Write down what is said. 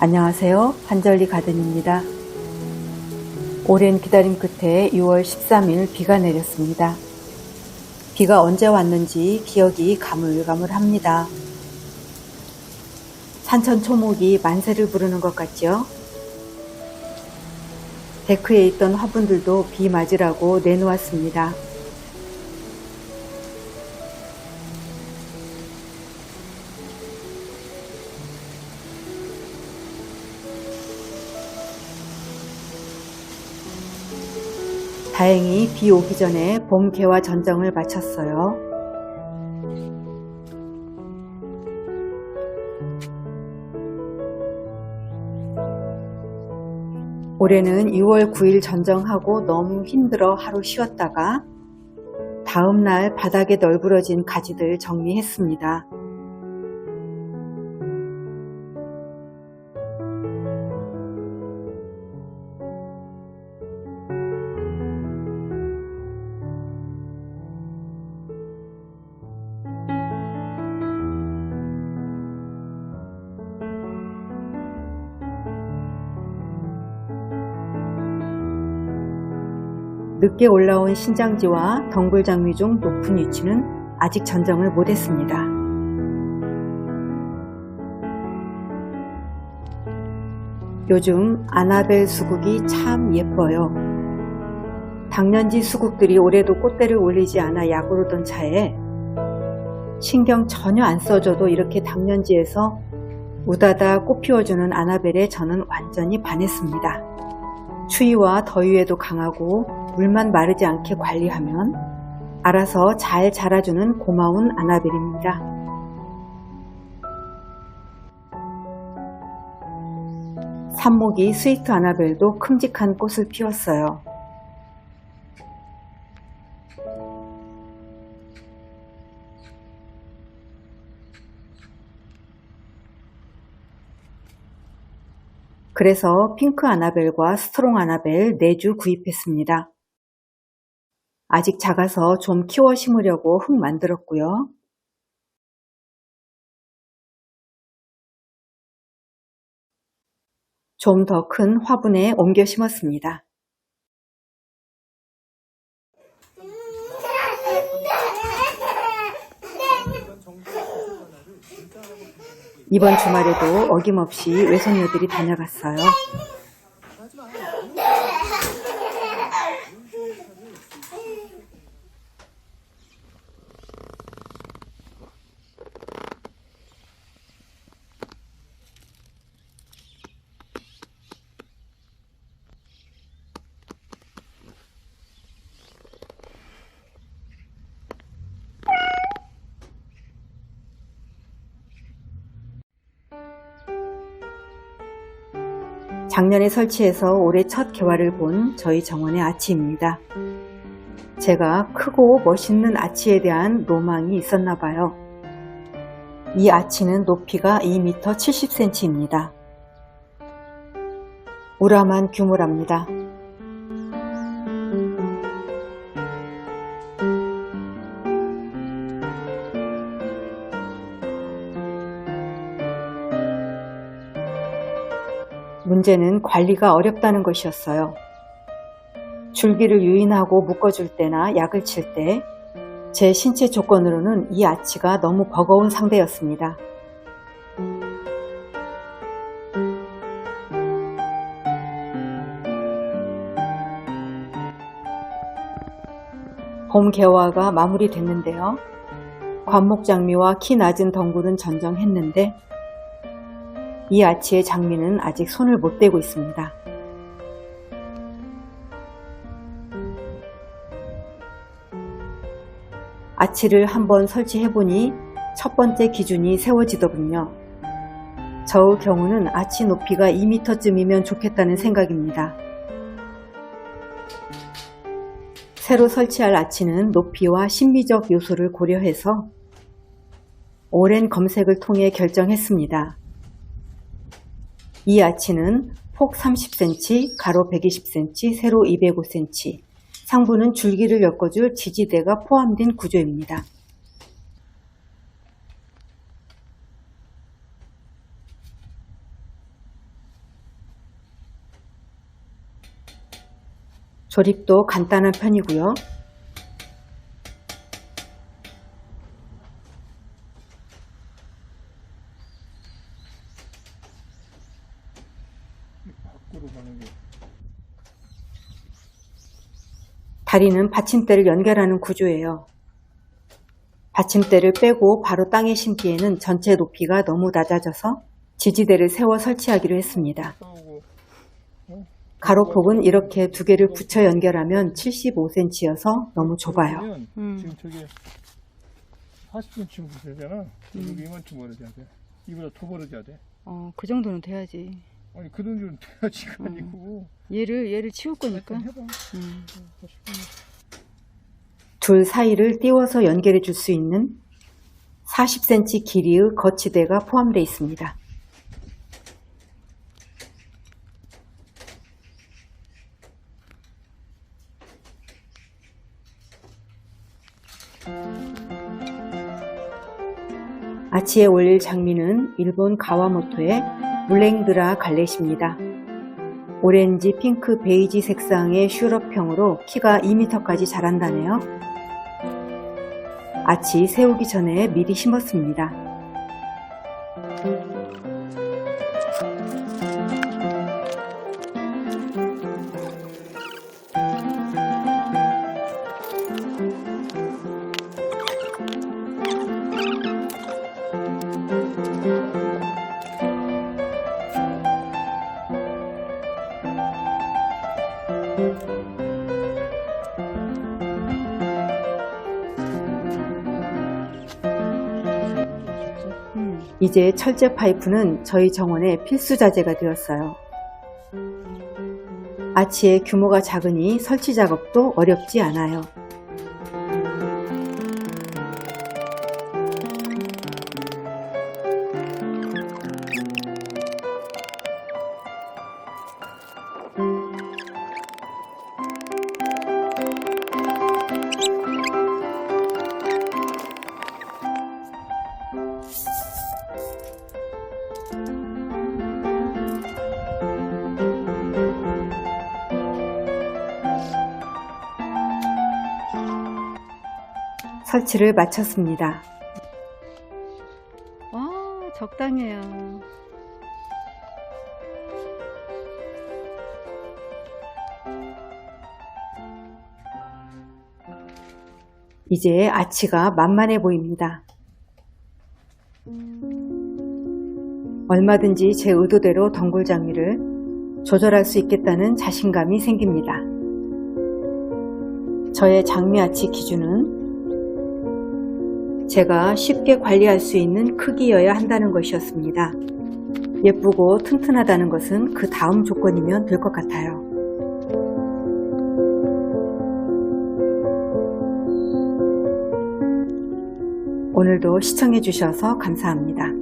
안녕하세요. 한절리 가든입니다. 오랜 기다림 끝에 6월 13일 비가 내렸습니다. 비가 언제 왔는지 기억이 가물가물합니다. 산천 초목이 만세를 부르는 것 같죠? 데크에 있던 화분들도 비 맞으라고 내놓았습니다. 다행히 비 오기 전에 봄 개화 전정을 마쳤어요. 올해는 2월 9일 전정하고 너무 힘들어 하루 쉬었다가 다음날 바닥에 널브러진 가지들 정리했습니다. 늦게 올라온 신장지와 덩굴장미 중 높은 위치는 아직 전정을 못했습니다. 요즘 아나벨 수국이 참 예뻐요. 당년지 수국들이 올해도 꽃대를 올리지 않아 약오르던 차에 신경 전혀 안 써줘도 이렇게 당년지에서 우다다 꽃 피워주는 아나벨에 저는 완전히 반했습니다. 추위와 더위에도 강하고 물만 마르지 않게 관리하면 알아서 잘 자라주는 고마운 아나벨입니다. 산목이 스위트 아나벨도 큼직한 꽃을 피웠어요. 그래서 핑크 아나벨과 스트롱 아나벨 4주 구입했습니다. 아직 작아서 좀 키워 심으려고 흙 만들었고요. 좀 더 큰 화분에 옮겨 심었습니다. 이번 주말에도 어김없이 외손녀들이 다녀갔어요. 작년에 설치해서 올해 첫 개화를 본 저희 정원의 아치입니다. 제가 크고 멋있는 아치에 대한 로망이 있었나 봐요. 이 아치는 높이가 2m 70cm입니다. 우람한 규모랍니다. 문제는 관리가 어렵다는 것이었어요. 줄기를 유인하고 묶어줄 때나 약을 칠 때 제 신체 조건으로는 이 아치가 너무 버거운 상대였습니다. 봄 개화가 마무리됐는데요. 관목 장미와 키 낮은 덩굴은 전정했는데 이 아치의 장미는 아직 손을 못 대고 있습니다. 아치를 한번 설치해보니 첫 번째 기준이 세워지더군요. 저의 경우는 아치 높이가 2m쯤이면 좋겠다는 생각입니다. 새로 설치할 아치는 높이와 심미적 요소를 고려해서 오랜 검색을 통해 결정했습니다. 이 아치는 폭 30cm, 가로 120cm, 세로 205cm, 상부는 줄기를 엮어줄 지지대가 포함된 구조입니다. 조립도 간단한 편이고요. 밖으로 가는 게 다리는 받침대를 연결하는 구조예요. 받침대를 빼고 바로 땅에 심기에는 전체 높이가 너무 낮아져서 지지대를 세워 설치하기로 했습니다. 가로폭은 이렇게 두 개를 붙여 연결하면 75cm여서 너무 좁아요. 음. 지금 저게 40cm 되잖아. 여기 이만큼 벌어져야 돼. 이보다 더 벌어져야 돼. 어, 그 정도는 돼야지. 아니 그 정도는 돼야지가 음. 아니고. 얘를 얘를 치울 거니까. 해봐. 음. 둘 사이를 띄워서 연결해 줄 수 있는 40cm 길이의 거치대가 포함되어 있습니다. 아치에 올릴 장미는 일본 가와모토의 물랭드라 갈렛입니다. 오렌지, 핑크, 베이지 색상의 슈럽형으로 키가 2m까지 자란다네요. 아치 세우기 전에 미리 심었습니다. 이제 철제 파이프는 저희 정원의 필수 자재가 되었어요. 아치의 규모가 작으니 설치 작업도 어렵지 않아요. 설치를 마쳤습니다. 아, 적당해요. 이제 아치가 만만해 보입니다. 얼마든지 제 의도대로 덩굴 장미를 조절할 수 있겠다는 자신감이 생깁니다. 저의 장미 아치 기준은 제가 쉽게 관리할 수 있는 크기여야 한다는 것이었습니다. 예쁘고 튼튼하다는 것은 그 다음 조건이면 될 것 같아요. 오늘도 시청해 주셔서 감사합니다.